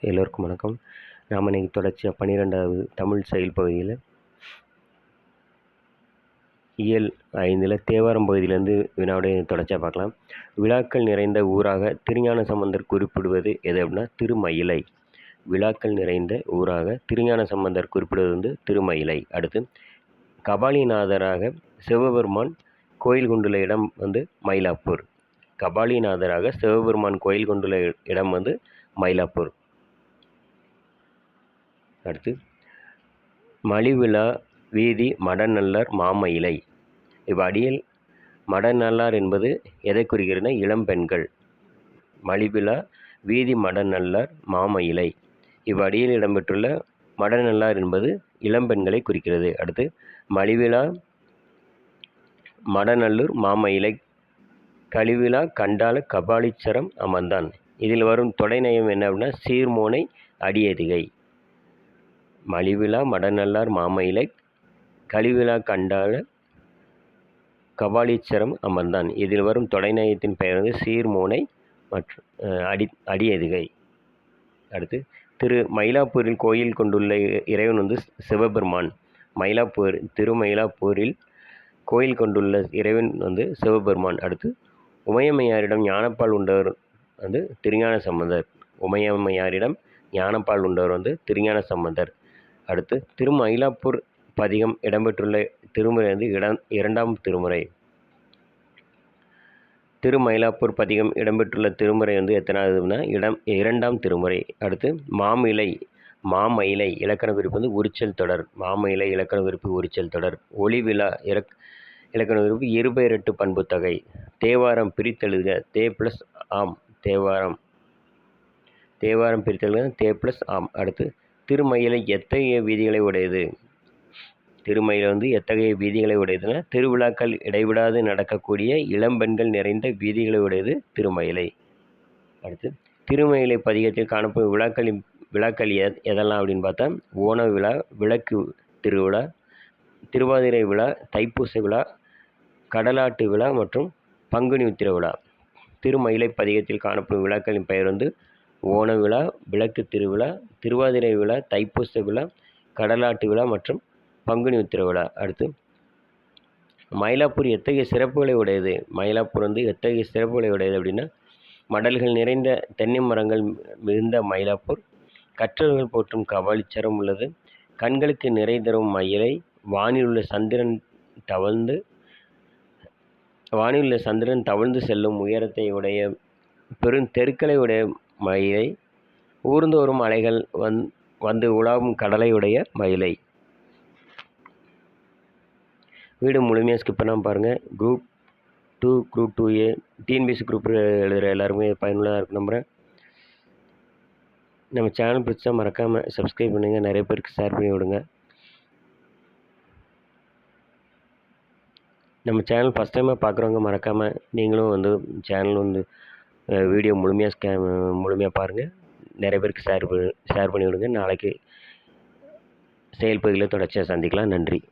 எல்லோருக்கும் வணக்கம். நாம் இன்றைக்கி தொடர்ச்சியாக பன்னிரெண்டாவது தமிழ் செயல் பகுதியில் இயல் ஐந்தில் தேவாரம் பகுதியிலேருந்து வினாவுடைய தொடர்ச்சியாக பார்க்கலாம். விழாக்கள் நிறைந்த ஊராக திருஞான சம்பந்தர் குறிப்பிடுவது எது அப்படின்னா திருமயிலை. விழாக்கள் நிறைந்த ஊராக திருஞான சம்பந்தர் குறிப்பிடுவது வந்து திருமயிலை. அடுத்து கபாலிநாதராக சிவபெருமான் கோயில் கொண்டுள்ள இடம் வந்து மயிலாப்பூர். கபாலிநாதராக சிவபெருமான் கோயில் கொண்டுள்ள இடம் வந்து மயிலாப்பூர். அடுத்து மலிவிழா வீதி மடநல்லார் மாமயிலை இவ்வடியில் மடநல்லார் என்பது எதை குறிக்கிறதுனா இளம்பெண்கள் மலிவிழா வீதி மடநல்லார் மாமயிலை இவ்வடியில் இடம்பெற்றுள்ள மடநல்லார் என்பது இளம்பெண்களை குறிக்கிறது. அடுத்து மலிவிழா மடநல்லூர் மாமயிலை கழிவிழா கண்டால கபாலீச்சரம் அமர்ந்தான். இதில் வரும் தொடைநயம் என்ன அப்படின்னா சீர்மோனை அடியதிகை. மலிவிழா மடநல்லார் மாமயிலை கழிவிழா கண்டால கபாலீச்சரம் அமர்ந்தான். இதில் வரும் தொலைநயத்தின் பெயர் வந்து சீர்மோனை மற்றும் அடி அடியதுகை. அடுத்து திரு மயிலாப்பூரில் கோயில் கொண்டுள்ள இறைவன் வந்து சிவபெருமான். மயிலாப்பூர் திருமயிலாப்பூரில் கோயில் கொண்டுள்ள இறைவன் வந்து சிவபெருமான். அடுத்து உமையம்மையாரிடம் ஞானப்பால் உண்டவர் வந்து திருஞான சம்பந்தர். உமையம்மையாரிடம் ஞானப்பால் உண்டவர் வந்து திருஞான சம்பந்தர். அடுத்து திருமயிலாப்பூர் பதிகம் இடம்பெற்றுள்ள திருமுறை வந்து இடம் இரண்டாம் திருமுறை. திருமயிலாப்பூர் பதிகம் இடம்பெற்றுள்ள திருமுறை வந்து எத்தனாவதுன்னா இடம் இரண்டாம் திருமுறை. அடுத்து மாமிலை மாமயிலை இலக்கண குறிப்பு வந்து உரிச்சல் தொடர். மாமயிலை இலக்கண குறிப்பு உரிச்சல் தொடர். ஒளி விழா இலக் இலக்கண குறிப்பு இருபெயரெட்டு பண்பு தொகை. தேவாரம் பிரித்தெழுதுக. தே ப்ளஸ் ஆம் தேவாரம். தேவாரம் பிரித்தெழுதுக. தே ப்ளஸ் ஆம். அடுத்து திருமயிலை எத்தகைய வீதிகளை உடையது? திருமயிலை வந்து எத்தகைய வீதிகளை உடையதுன்னா திருவிழாக்கள் இடைவிடாது நடக்கக்கூடிய இளம்பெண்கள் நிறைந்த வீதிகளை உடையது திருமயிலை. அடுத்து திருமயிலை பதிகத்தில் காணப்படும் விழாக்களின் விழாக்கள் எ எதெல்லாம் அப்படின்னு பார்த்தா ஓண விழா விளக்கு திருவிழா திருவாதிரை விழா தைப்பூச விழா கடலாட்டு விழா மற்றும் பங்குனி உத்திர விழா. திருமயிலை பதிகத்தில் காணப்படும் விழாக்களின் பெயர் வந்து ஓண விழா விளக்கு திருவிழா திருவாதிரை விழா தைப்பூச விழா கடலாட்டு விழா மற்றும் பங்குனி உத்திர விழா. அடுத்து மயிலாப்பூர் எத்தகைய சிறப்புகளை உடையது? மயிலாப்பூர் வந்து எத்தகைய சிறப்புகளை உடையது அப்படின்னா மடல்கள் நிறைந்த தென்னை மரங்கள் மிகுந்த மயிலாப்பூர் கற்றல்கள் போற்றும் கபாலிச்சரம் உள்ளது கண்களுக்கு நிறை தரும் மயிலை வானில் உள்ள சந்திரன் தவழ்ந்து வானில் உள்ள சந்திரன் தவழ்ந்து செல்லும் உயரத்தை உடைய பெரும் தெருக்களை உடைய மயிலை. ஊர்ந்து வரும் அலைகள் வந் வந்து உலாவும் கடலை உடைய மயிலை. வீடு முழுமையாக ஸ்கிப் பண்ணாமல் பாருங்கள் group two group two A TNPSC group எழுதுகிற எல்லாருமே பயனுள்ளதாக இருக்கும் நம்புகிறேன் நம்ம சேனல் பிடிச்சா மறக்காமல் சப்ஸ்கிரைப் பண்ணுங்கள் நிறைய பேருக்கு ஷேர் பண்ணி விடுங்க. நம்ம சேனல் ஃபஸ்ட் டைமாக பார்க்குறவங்க மறக்காமல் நீங்களும் வந்து சேனல் வந்து வீடியோ முழுமையாக ஸ்கே முழுமையாக பாருங்கள் நிறைய பேருக்கு ஷேர் ஷேர் பண்ணி விடுங்க. நாளைக்கு செயல் பகுதியில் தொடர்ச்சியாக சந்திக்கலாம். நன்றி.